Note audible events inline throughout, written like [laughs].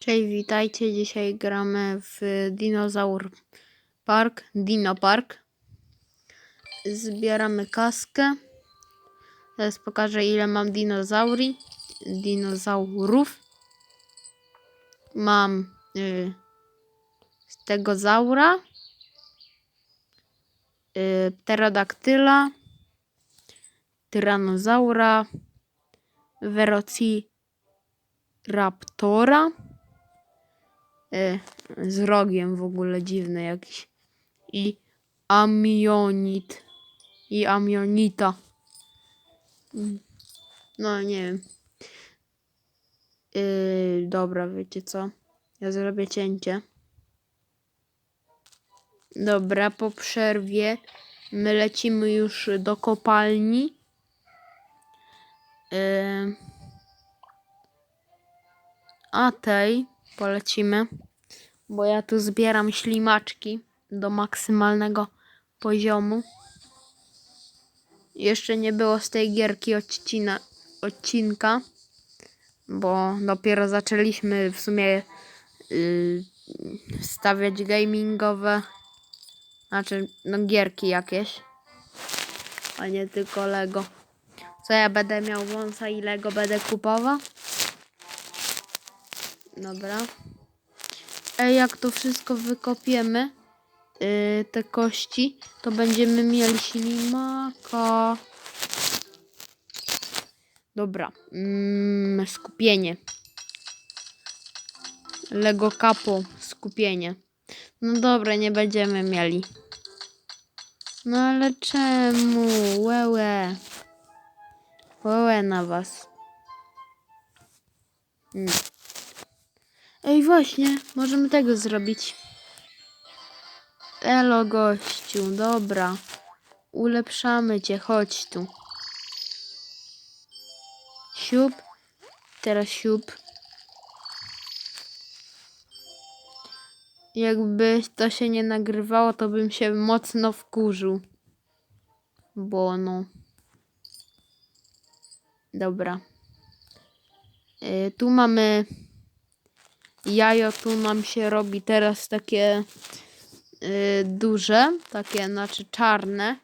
Cześć, witajcie. Dzisiaj gramy w Dinozaur Park, Dino Park. Zbieramy kaskę. Teraz pokażę ile mam dinozauri, dinozaurów. Mam y, stegozaura, y, pterodaktyla, tyranozaura, velociraptora y, z rogiem w ogóle dziwny jakiś. I amionit. I amionita. No nie wiem. Yy, dobra, wiecie co? Ja zrobię cięcie. Dobra, po przerwie my lecimy już do kopalni. Yy, a tej polecimy, bo ja tu zbieram ślimaczki do maksymalnego poziomu. Jeszcze nie było z tej gierki odcina, odcinka, bo dopiero zaczęliśmy w sumie yy, stawiać gamingowe, znaczy no gierki jakieś, a nie tylko Lego. Co ja będę miał wąsa i Lego będę kupował? Dobra. Ej, jak to wszystko wykopiemy, yy, te kości, to będziemy mieli ślimaka. Dobra. Mm, skupienie. Lego Capo, skupienie. No dobra, nie będziemy mieli. No ale czemu? Łełe. Łełe na was. Mm. Ej, właśnie, możemy tego zrobić. Elo, gościu, dobra. Ulepszamy cię, chodź tu. Siup. Teraz siup. Jakby to się nie nagrywało, to bym się mocno wkurzył. Bo no. Dobra. Y, tu mamy jajo, tu nam się robi teraz takie y, duże, takie znaczy czarne,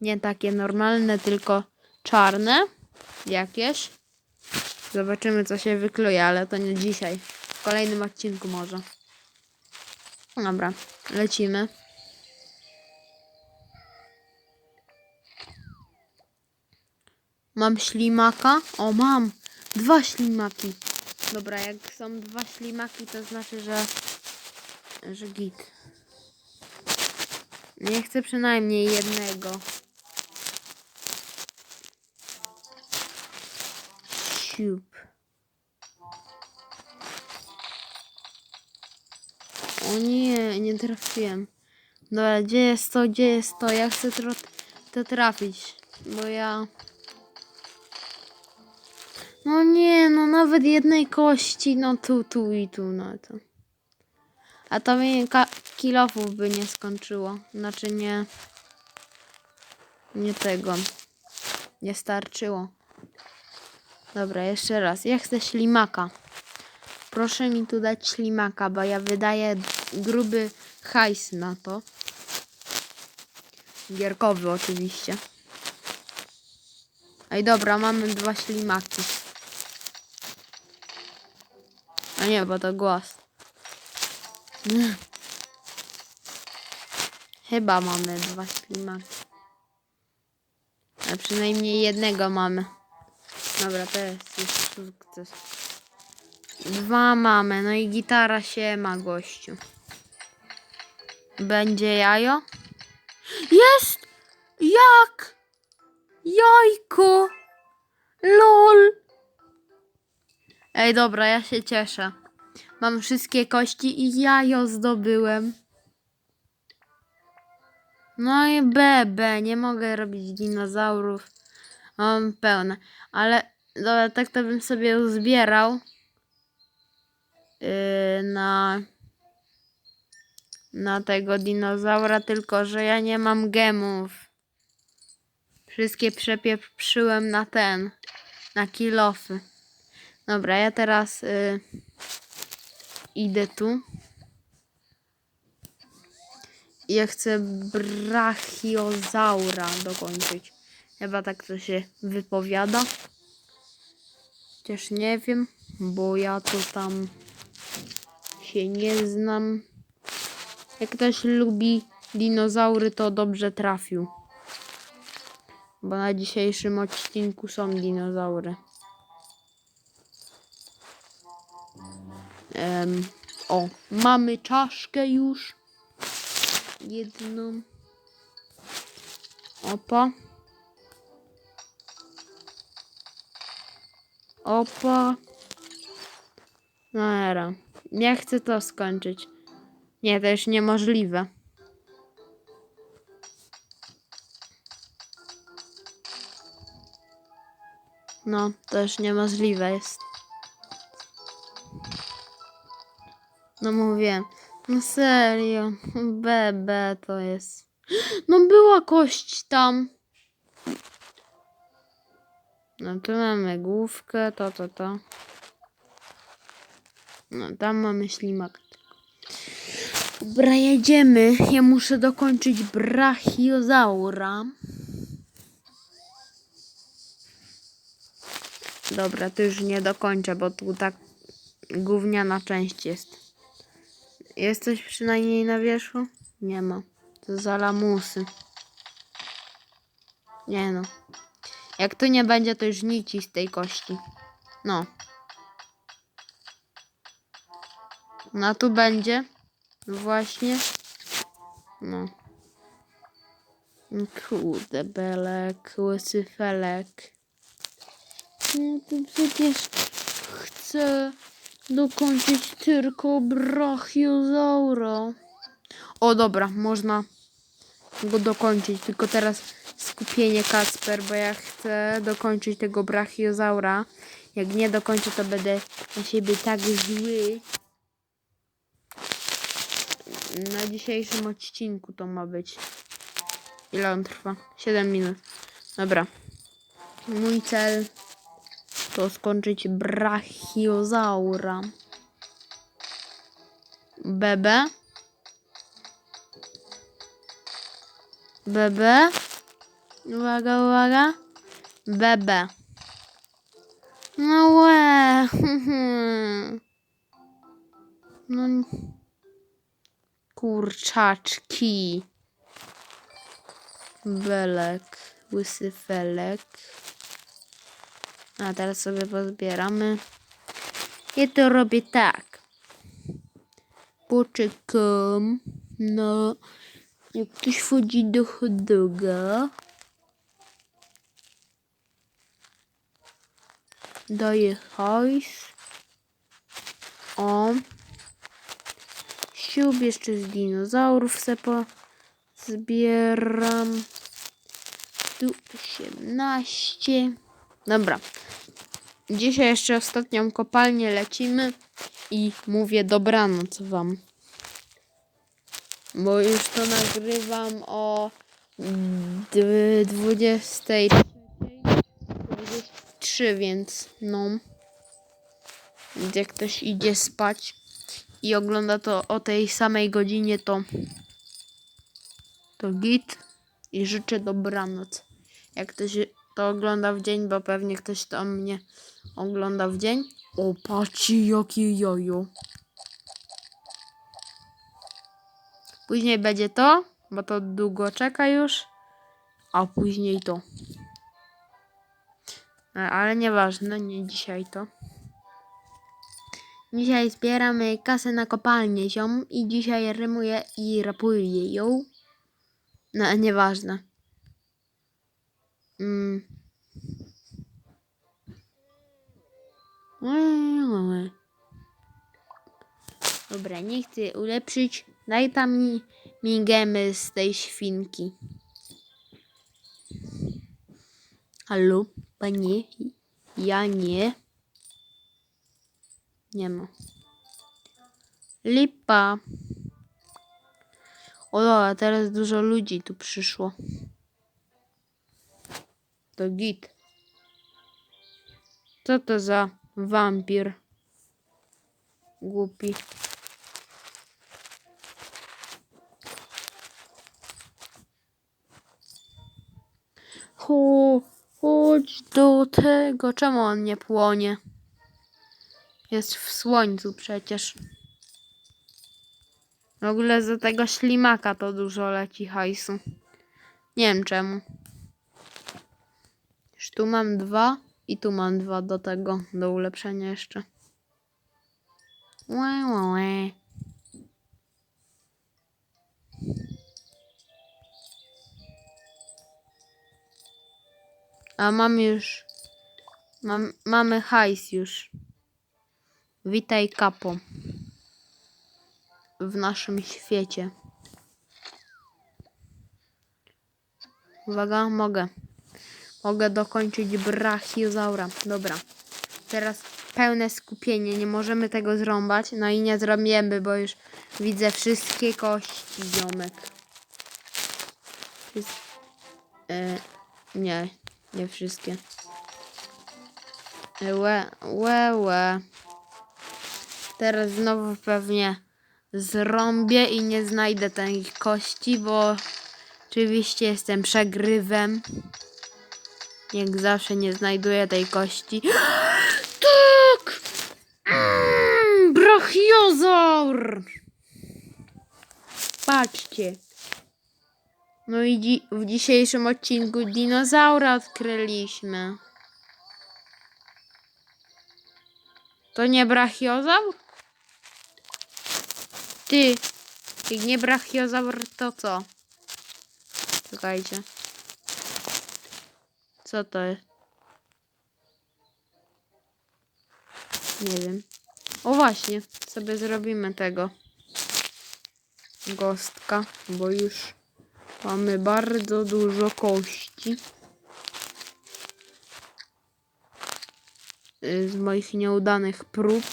nie takie normalne, tylko czarne jakieś. Zobaczymy co się wykluje, ale to nie dzisiaj. W kolejnym odcinku może. Dobra, lecimy. Mam ślimaka. O, mam dwa ślimaki. Dobra, jak są dwa ślimaki, to znaczy, że że git. Nie chcę przynajmniej jednego. Siup. O nie, nie trafiłem. Dobra, gdzie jest to, gdzie jest to? Ja chcę to trafić, bo ja... No nie, no nawet jednej kości, no tu, tu i tu, no to. A to mi kilofów by nie skończyło. Znaczy nie... Nie tego. Nie starczyło. Dobra, jeszcze raz. Ja chcę ślimaka. Proszę mi tu dać ślimaka, bo ja wydaję gruby hajs na to. Gierkowy oczywiście. Ej, dobra, mamy dwa ślimaki. A nie, bo to. Nie. Chyba mamy dwa ślimaki. A przynajmniej jednego mamy. Dobra, to jest już sukces. Dwa mamy, no i gitara się ma, gościu. Będzie jajo? Jest! Jak? Jajko! LOL! Ej, dobra, ja się cieszę. Mam wszystkie kości i jajo zdobyłem. No i bebe, nie mogę robić dinozaurów. Mam pełne. Ale dobra, tak to bym sobie uzbierał. Yy, na na tego dinozaura, tylko że ja nie mam gemów. Wszystkie przepieprzyłem na ten, na kilofy. Dobra, ja teraz y, idę tu. Ja chcę brachiozaura dokończyć. Chyba tak to się wypowiada. Chociaż nie wiem, bo ja to tam się nie znam. Jak ktoś lubi dinozaury, to dobrze trafił. Bo na dzisiejszym odcinku są dinozaury. Em, o, mamy czaszkę już. Jedną. Opa. Opa. No era. Nie chcę to skończyć. Nie, to już niemożliwe. No, to już niemożliwe jest. No mówię. No serio. BB to jest. No była kość tam. No tu mamy główkę, to, to, to. No tam mamy ślimak. Dobra, jedziemy. Ja muszę dokończyć brachiozaura. Dobra, to już nie dokończę, bo tu tak gówniana część jest. Jest coś przynajmniej na wierzchu? Nie ma. To za lamusy. Nie no. Jak tu nie będzie, to już nici z tej kości. No. No tu będzie. Właśnie. No. Kurde, belek, łysy felek. No to przecież chcę dokończyć tylko brachiozaura. O dobra, można go dokończyć, tylko teraz skupienie Kacper, bo ja chcę dokończyć tego brachiozaura. Jak nie dokończę, to będę na siebie tak zły. Na dzisiejszym odcinku to ma być. Ile on trwa? 7 minut. Dobra. Mój cel to skończyć brachiozaura. Bebe. Bebe. Uwaga, uwaga. Bebe. No łe. [laughs] No. Kurczaczki. Belek. Łysy felek. A teraz sobie pozbieramy. Ja to robię tak. Poczekam na jak ktoś wchodzi do hot doga. Daję hajs. O. Ślub jeszcze z dinozaurów se po zbieram. Tu 18. Dobra. Dzisiaj jeszcze ostatnią kopalnię lecimy i mówię dobranoc wam. Bo już to nagrywam o d- 23, więc no. Więc Jak ktoś idzie spać i ogląda to o tej samej godzinie, to to git i życzę dobranoc. Jak ktoś to ogląda w dzień, bo pewnie ktoś to mnie ogląda w dzień. O, patrzcie jakie jojo. Później będzie to, bo to długo czeka już, a później to. E, Ale nieważne, nie dzisiaj to. Dzisiaj zbieramy kasę na kopalnię ziom i dzisiaj rymuję i rapuję ją. No, nieważne. Mm. Dobra, nie chcę ulepszyć. Daj tam mi, mi gemy z tej świnki. Halo, panie? Ja nie. Nie ma. Lipa. O, dobra, teraz dużo ludzi tu przyszło to git. Co to za wampir? Głupi. Ho, chodź do tego. Czemu on nie płonie? Jest w słońcu przecież. W ogóle za tego ślimaka to dużo leci hajsu. Nie wiem czemu. Tu mam dwa i tu mam dwa do tego, do ulepszenia jeszcze. Łe, łe, łe. A mam już. Mam, mamy hajs już. Witaj, kapo. W naszym świecie. Uwaga, mogę. Mogę dokończyć brachiozaura. Dobra. Teraz pełne skupienie. Nie możemy tego zrąbać. No i nie zrobimy, bo już widzę wszystkie kości, ziomek. Wszys- e, nie, nie wszystkie. E, Łe, łe, łe. Teraz znowu pewnie zrąbię i nie znajdę tej kości, bo oczywiście jestem przegrywem. Jak zawsze nie znajduję tej kości. [gasps] Tak! Mm, brachiozaur! Patrzcie. No i dzi- w dzisiejszym odcinku dinozaura odkryliśmy. To nie brachiozaur? Ty, jak nie brachiozaur, to co? Czekajcie. Co to jest? Nie wiem. O właśnie, sobie zrobimy tego. Gostka, bo już mamy bardzo dużo kości. Y, Z moich nieudanych prób.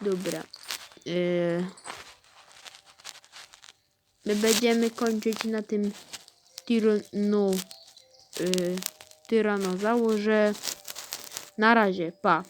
Dobra. Y, My będziemy kończyć na tym tyranu, y, tyranozaurze. Na razie, pa.